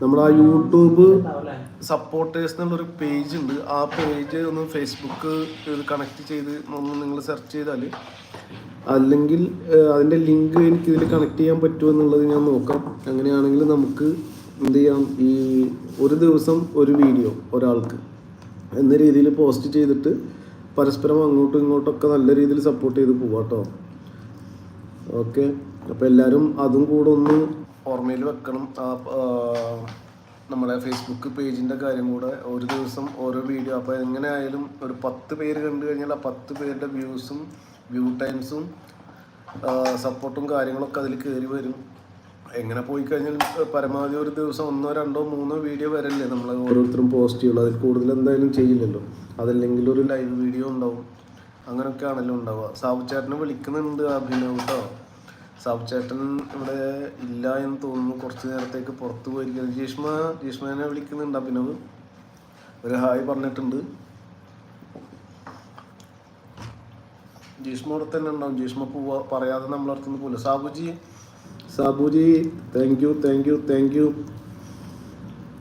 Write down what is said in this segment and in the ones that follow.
നമ്മുടെ ആ YouTube supporters എന്നുള്ളൊരു പേജ് ഉണ്ട്. ആ പേജ് ഒന്ന് ഫേസ്ബുക്ക് കണക്ട് ചെയ്ത് ഒന്ന് നിങ്ങൾ സെർച്ച് ചെയ്താൽ അല്ലെങ്കിൽ അതിന്റെ ലിങ്ക് എനിക്ക് ഇതിൽ കണക്ട് ചെയ്യാൻ പറ്റുമോ എന്നുള്ളത് ഞാൻ നോക്കാം. അങ്ങനെയാണെങ്കിൽ നമുക്ക് എന്ത് ചെയ്യാം? ഈ ഒരു ദിവസം ഒരു വീഡിയോ ഒരാൾക്ക് എന്ന രീതിയിൽ പോസ്റ്റ് ചെയ്തിട്ട് പരസ്പരം അങ്ങോട്ടും ഇങ്ങോട്ടൊക്കെ നല്ല രീതിയിൽ സപ്പോർട്ട് ചെയ്ത് പോവാം കേട്ടോ ഓക്കെ അപ്പോൾ എല്ലാവരും അതും കൂടെ ഒന്ന് ഓർമ്മയിൽ വെക്കണം. ആ നമ്മുടെ ഫേസ്ബുക്ക് പേജിന്റെ കാര്യം കൂടെ ഒരു ദിവസം ഓരോ വീഡിയോ അപ്പോൾ എങ്ങനെയായാലും ഒരു പത്ത് പേര് കണ്ടു കഴിഞ്ഞാൽ ആ പത്ത് പേരുടെ വ്യൂസും വ്യൂ ടൈംസും സപ്പോർട്ടും കാര്യങ്ങളൊക്കെ അതിൽ കയറി വരും. എങ്ങനെ പോയി കഴിഞ്ഞാൽ പരമാവധി ഒരു ദിവസം ഒന്നോ രണ്ടോ മൂന്നോ വീഡിയോ വരല്ലേ നമ്മൾ ഓരോരുത്തരും പോസ്റ്റ് ചെയ്യുള്ളൂ. അതിൽ കൂടുതൽ എന്തായാലും ചെയ്യില്ലല്ലോ. അതല്ലെങ്കിൽ ഒരു ലൈവ് വീഡിയോ ഉണ്ടാവും. അങ്ങനെയൊക്കെ ആണല്ലോ ഉണ്ടാവുക. സാബു ചേട്ടനെ വിളിക്കുന്നുണ്ട് അഭിനവ് കേട്ടോ സാബു ചേട്ടൻ ഇവിടെ ഇല്ല എന്ന് തോന്നുന്നു. കുറച്ച് നേരത്തേക്ക് പുറത്ത് പോയിരിക്കുന്നത് ജീഷ്മ ജീഷ്മേനെ വിളിക്കുന്നുണ്ട് അഭിനവ്. ഒരു ഹായ് പറഞ്ഞിട്ടുണ്ട്. ജീഷ്മ ഇവിടെ തന്നെ ഉണ്ടാവും. ജീഷ്മ പോവാ പറയാതെ നമ്മളടുത്തുനിന്ന് പോലെ Sabuji. Sabuji thank you thank you thank you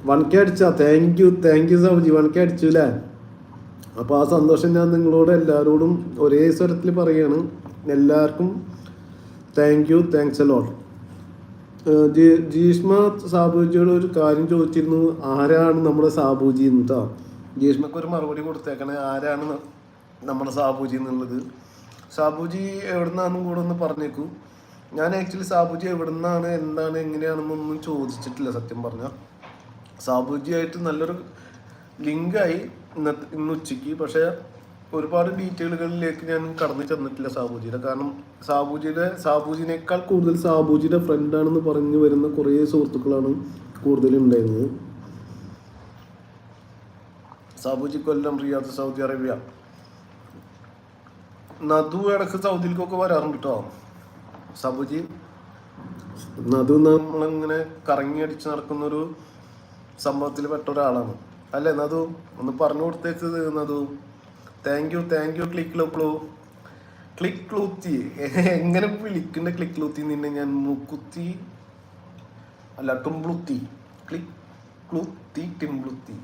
one K അടിച്ചാ? Thank you thank you Sabuji. One K അടിച്ചു അല്ലേ അപ്പോൾ ആ സന്തോഷം ഞാൻ നിങ്ങളോട് എല്ലാവരോടും ഒരേ സ്വരത്തിൽ പറയുകയാണ് എല്ലാവർക്കും thank you thanks a lot Jeeshma സാബുജിയോട് ഒരു കാര്യം ചോദിച്ചിരുന്നു. ആരാണ് നമ്മുടെ സാബുജി എന്ന് കേട്ടോ ജീഷ്മക്ക് ഒരു മറുപടി കൊടുത്തേക്കണേ. ആരാണ് നമ്മുടെ സാബുജി എന്നുള്ളത്? സാബുജി എവിടുന്നാന്നും കൂടെ ഒന്ന് പറഞ്ഞേക്കൂ. ഞാൻ ആക്ച്വലി സാബുജി എവിടുന്നാണ് എന്താണ് എങ്ങനെയാണെന്നൊന്നും ചോദിച്ചിട്ടില്ല സത്യം പറഞ്ഞാൽ സാബുജിയായിട്ട് നല്ലൊരു ലിങ്കായി ഇന്നത്തെ ഇന്ന് ഉച്ചയ്ക്ക്. പക്ഷേ ഒരുപാട് ഡീറ്റെയിലുകളിലേക്ക് ഞാൻ കടന്നു ചെന്നിട്ടില്ല സാബുജിയുടെ കാരണം സാബുജിയുടെ സാബുജിനേക്കാൾ കൂടുതൽ സാബുജിയുടെ ഫ്രണ്ടാണെന്ന് പറഞ്ഞു വരുന്ന കുറേ സുഹൃത്തുക്കളാണ് കൂടുതലും ഉണ്ടായിരുന്നത് Sabuji Kollam Riyadh Saudi Arabia. Nadu ഇടയ്ക്ക് സൗദിയിലേക്കൊക്കെ വരാറുണ്ട് കേട്ടോ സാബുജി നദു നമ്മളിങ്ങനെ കറങ്ങി അടിച്ച് നടക്കുന്ന ഒരു സംഭവത്തിൽ പെട്ട ഒരാളാണ്. അല്ലേ നദു ഒന്ന് പറഞ്ഞു കൊടുത്തേക്ക് Nadu thank you thank you click ലോക്ലോ click ക്ലൂത്തി എങ്ങനെ വിളിക്കുന്ന ക്ലിക്ക് ക്ലൂത്തി നിന്നെ ഞാൻ മുക്കുത്തി? അല്ല ടുംബ്ലുത്തി ക്ലിക്ക് ക്ലൂത്തി ടിംബ്ലുത്തി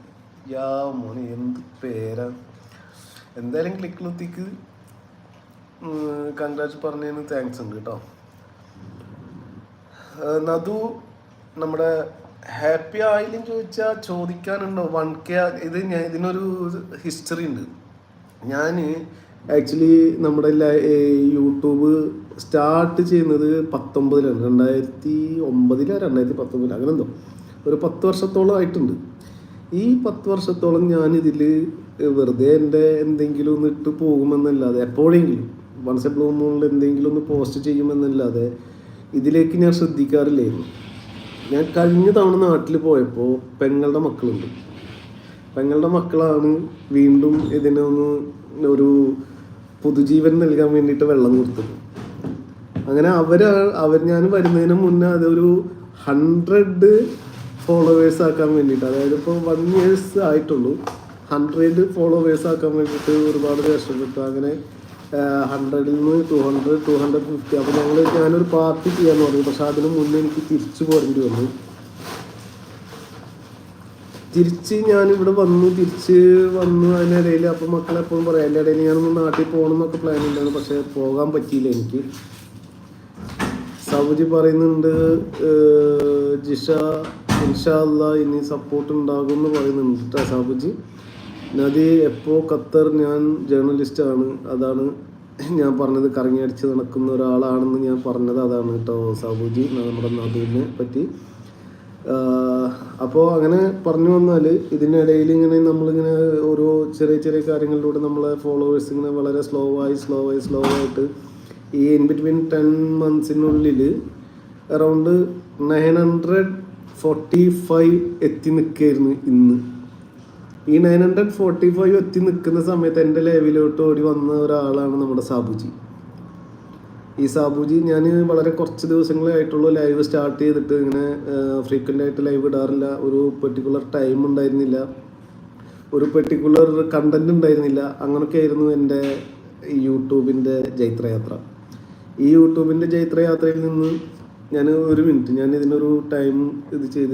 യാ മോനെ എന്ത് പേരാ? എന്തായാലും ക്ലിക്ക് ലൂത്തിക്ക് കൺഗ്രാറ്റ് പറഞ്ഞതിന് താങ്ക്സ് ഉണ്ട് കേട്ടോ. നദു നമ്മുടെ ഹാപ്പി ആയില്ലെന്ന് ചോദിച്ചാൽ ചോദിക്കാനുണ്ടോ? വൺ കെ ഇത് ഞാൻ ഇതിനൊരു ഹിസ്റ്ററി ഉണ്ട്. ഞാൻ ആക്ച്വലി നമ്മുടെ യൂട്യൂബ് സ്റ്റാർട്ട് ചെയ്യുന്നത് പത്തൊമ്പതിലാണ്. രണ്ടായിരത്തി ഒമ്പതിലോ രണ്ടായിരത്തി പത്തൊമ്പതിലോ അങ്ങനെ എന്തോ ഒരു പത്ത് വർഷത്തോളം ആയിട്ടുണ്ട്. ഈ പത്ത് വർഷത്തോളം ഞാനിതിൽ വെറുതെ എന്റെ എന്തെങ്കിലും ഒന്ന് ഇട്ട് പോകുമെന്നല്ലാതെ എപ്പോഴെങ്കിലും വൺസ് എ ബ്ലൂ എന്തെങ്കിലും ഒന്ന് പോസ്റ്റ് ചെയ്യുമെന്നല്ലാതെ ഇതിലേക്ക് ഞാൻ ശ്രദ്ധിക്കാറില്ലായിരുന്നു. ഞാൻ കഴിഞ്ഞ തവണ നാട്ടിൽ പോയപ്പോൾ പെങ്ങളുടെ മക്കളുണ്ട്. പെങ്ങളുടെ മക്കളാണ്. വീണ്ടും ഇതിനൊന്ന് ഒരു പുതുജീവൻ നൽകാൻ വേണ്ടിയിട്ട് വെള്ളം കൊടുത്തത്. അങ്ങനെ അവർ അവർ ഞാൻ വരുന്നതിന് മുന്നേ അതൊരു ഹൺഡ്രഡ് ഫോളോവേഴ്സ് ആക്കാൻ വേണ്ടിയിട്ട് അതായത് ഇപ്പോൾ വൺ ഇയേഴ്സ് ആയിട്ടുള്ളൂ. ഹൺഡ്രഡ് ഫോളോവേഴ്സ് ആക്കാൻ വേണ്ടിയിട്ട് ഒരുപാട് കഷ്ടപ്പെട്ടു. അങ്ങനെ ഹൺഡ്രഡിൽ നിന്ന് two hundred two hundred fifty അപ്പോൾ ഞങ്ങൾ ഞാനൊരു പാർട്ടി ചെയ്യാൻ പറഞ്ഞു പക്ഷേ അതിന് മുന്നേ എനിക്ക് തിരിച്ചു പോരേണ്ടി വന്നു. തിരിച്ച് ഞാൻ ഇവിടെ വന്നു തിരിച്ച് വന്നു അതിനിടയിൽ അപ്പം മക്കളെ എപ്പോഴും പറയാം അതിന്റെ ഇടയിൽ ഞാനൊന്ന് നാട്ടിൽ പോകണം എന്നൊക്കെ പ്ലാൻ ഉണ്ടായിരുന്നു പക്ഷേ പോകാൻ പറ്റിയില്ല എനിക്ക്. സൗജി പറയുന്നുണ്ട് ജിഷ ഇൻഷാല്ല ഇനി സപ്പോർട്ട് ഉണ്ടാകും എന്ന് പറയുന്നുണ്ട് കേട്ടോ സാബുജി നദി എപ്പോൾ ഖത്തർ ഞാൻ ജേർണലിസ്റ്റാണ് അതാണ് ഞാൻ പറഞ്ഞത്. കറങ്ങി അടിച്ച് നടക്കുന്ന ഒരാളാണെന്ന് ഞാൻ പറഞ്ഞത് അതാണ് കേട്ടോ സാബുജി നമ്മുടെ നദീനെ പറ്റി. അപ്പോൾ അങ്ങനെ പറഞ്ഞു വന്നാൽ ഇതിനിടയിൽ ഇങ്ങനെ നമ്മളിങ്ങനെ ഓരോ ചെറിയ ചെറിയ കാര്യങ്ങളിലൂടെ നമ്മളെ ഫോളോവേഴ്സ് ഇങ്ങനെ വളരെ സ്ലോ ആയി സ്ലോ ആയി സ്ലോ ആയിട്ട് ഈ in between ten മന്ത്സിനുള്ളിൽ around nine hundred forty five എത്തി നിൽക്കായിരുന്നു ഇന്ന്. ഈ നയൻ ഹൺഡ്രഡ് ഫോർട്ടി ഫൈവ് എത്തി നിൽക്കുന്ന സമയത്ത് എന്റെ ലെവലിലോട്ട് ഓടി വന്ന ഒരാളാണ് നമ്മുടെ സാബുജി. ഈ സാബുജി ഞാൻ വളരെ കുറച്ച് ദിവസങ്ങളായിട്ടുള്ള ലൈവ് സ്റ്റാർട്ട് ചെയ്തിട്ട് ഇങ്ങനെ ഫ്രീക്വന്റ് ആയിട്ട് ലൈവ് ഇടാറില്ല. ഒരു പെർട്ടിക്കുലർ ടൈം ഉണ്ടായിരുന്നില്ല. ഒരു പെർട്ടിക്കുലർ കണ്ടന്റ് ഉണ്ടായിരുന്നില്ല. അങ്ങനെയൊക്കെ ആയിരുന്നു എന്റെ യൂട്യൂബിന്റെ ജൈത്രയാത്ര. ഈ യൂട്യൂബിന്റെ ജൈത്രയാത്രയിൽ നിന്ന് ഞാൻ ഒരു മിനിറ്റ് ഞാൻ ഇതിനൊരു ടൈം ഇത് ചെയ്ത്